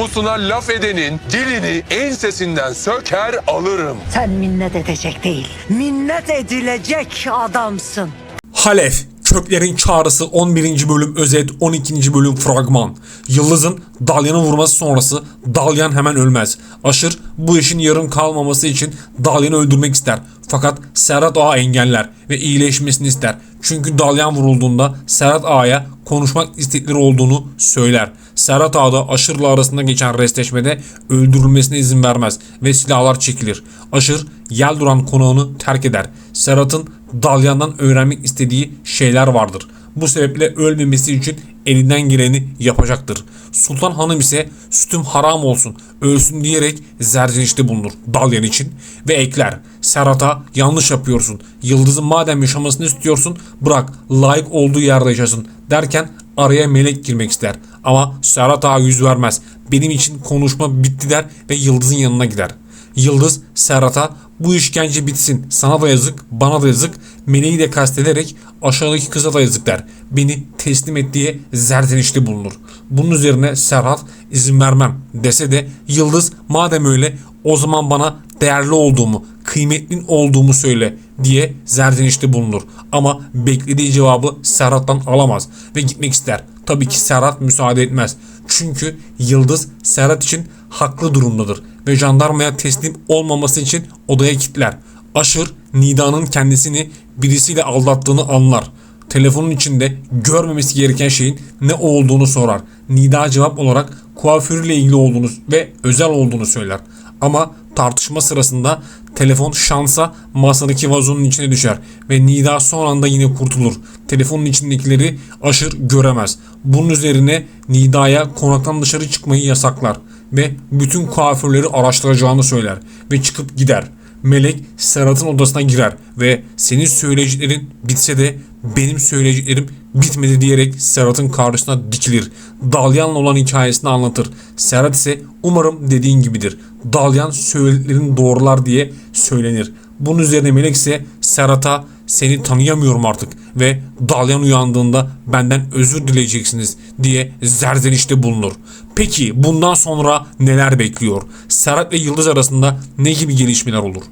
namusuna laf edenin dilini ensesinden söker alırım. Sen minnet edecek değil, minnet edilecek adamsın. Halef, Köklerin Çağrısı 11. bölüm özet 12. bölüm fragman. Yıldız'ın Dalyan'ı vurması sonrası Dalyan hemen ölmez. Aşır bu işin yarım kalmaması için Dalyan'ı öldürmek ister. Fakat Serhat Ağa engeller ve iyileşmesini ister. Çünkü Dalyan vurulduğunda Serhat Ağa'ya konuşmak istekleri olduğunu söyler. Serhat Ağa da Aşır'la arasında geçen restleşmede öldürülmesine izin vermez ve silahlar çekilir. Aşır Yelduran konağını terk eder. Serhat'ın Dalyan'dan öğrenmek istediği şeyler vardır. Bu sebeple ölmemesi için elinden geleni yapacaktır. Sultan Hanım ise sütüm haram olsun, ölsün diyerek zerzenişte bulunur Dalyan için ve ekler. Serhat'a yanlış yapıyorsun. Yıldız'ın madem yaşamasını istiyorsun bırak layık olduğu yerde yaşasın derken araya melek girmek ister. Ama Serhat Ağa yüz vermez. Benim için konuşma bitti der ve Yıldız'ın yanına gider. Yıldız Serhat'a bu işkence bitsin sana da yazık bana da yazık meleği de kastederek aşağıdaki kıza da yazık der. Beni teslim et diye zerzenişte bulunur. Bunun üzerine Serhat izin vermem dese de Yıldız madem öyle o zaman bana değerli olduğumu, kıymetli olduğumu söyle diye zerzenişte bulunur. Ama beklediği cevabı Serhat'tan alamaz ve gitmek ister. Tabii ki Serhat müsaade etmez. Çünkü Yıldız Serhat için haklı durumdadır ve jandarmaya teslim olmaması için odaya kilitler. Aşır Nida'nın kendisini birisiyle aldattığını anlar. Telefonun içinde görmemesi gereken şeyin ne olduğunu sorar. Nida cevap olarak kuaförüyle ilgili olduğunu ve özel olduğunu söyler. Ama tartışma sırasında telefon şansa masadaki vazonun içine düşer ve Nida son anda yine kurtulur. Telefonun içindekileri aşır göremez. Bunun üzerine Nida'ya konaktan dışarı çıkmayı yasaklar ve bütün kuaförleri araştıracağını söyler ve çıkıp gider. Melek Serhat'ın odasına girer ve senin söyleyeceklerin bitse de benim söyleyeceklerim bitmedi diyerek Serhat'ın karşısına dikilir. Dalyan'la olan hikayesini anlatır. Serhat ise umarım dediğin gibidir. Dalyan söylediklerini doğrular diye söylenir. Bunun üzerine Melek ise Serhat'a seni tanıyamıyorum artık ve Dalyan uyandığında benden özür dileyeceksiniz diye zerzenişte bulunur. Peki bundan sonra neler bekliyor? Serhat ve Yıldız arasında ne gibi gelişmeler olur?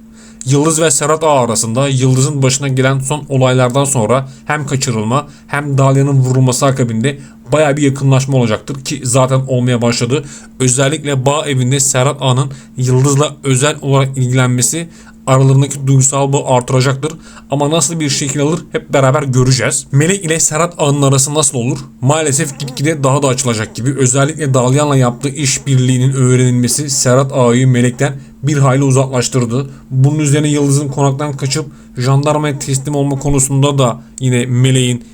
Yıldız ve Serhat Ağa arasında Yıldız'ın başına gelen son olaylardan sonra hem kaçırılma hem Dalya'nın vurulması akabinde baya bir yakınlaşma olacaktır ki zaten olmaya başladı. Özellikle bağ evinde Serhat Ağa'nın Yıldız'la özel olarak ilgilenmesi aralarındaki duygusal bağı artıracaktır. Ama nasıl bir şekil alır hep beraber göreceğiz. Melek ile Serhat Ağa'nın arası nasıl olur? Maalesef gitgide daha da açılacak gibi. Özellikle Dalyan'la yaptığı iş birliğinin öğrenilmesi Serhat Ağa'yı Melek'ten bir hayli uzaklaştırdı. Bunun üzerine Yıldız'ın konaktan kaçıp jandarmaya teslim olma konusunda da yine Melek'in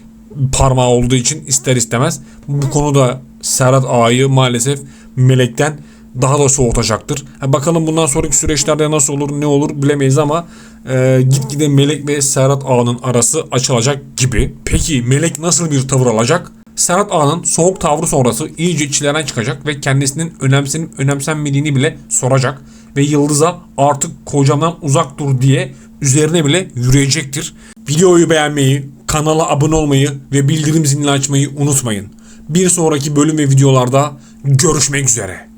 parmağı olduğu için ister istemez bu konuda Serhat Ağa'yı maalesef Melek'ten daha da soğutacaktır. Ha, bakalım bundan sonraki süreçlerde nasıl olur ne olur bilemeyiz ama e, gitgide Melek ve Serhat Ağa'nın arası açılacak gibi. Peki Melek nasıl bir tavır alacak? Serhat Ağa'nın soğuk tavrı sonrası iyice çileden çıkacak ve kendisinin önemsenip önemsenmediğini bile soracak. Ve Yıldız'a artık kocamdan uzak dur diye üzerine bile yürüyecektir. Videoyu beğenmeyi, kanala abone olmayı ve bildirim zilini açmayı unutmayın. Bir sonraki bölüm ve videolarda görüşmek üzere.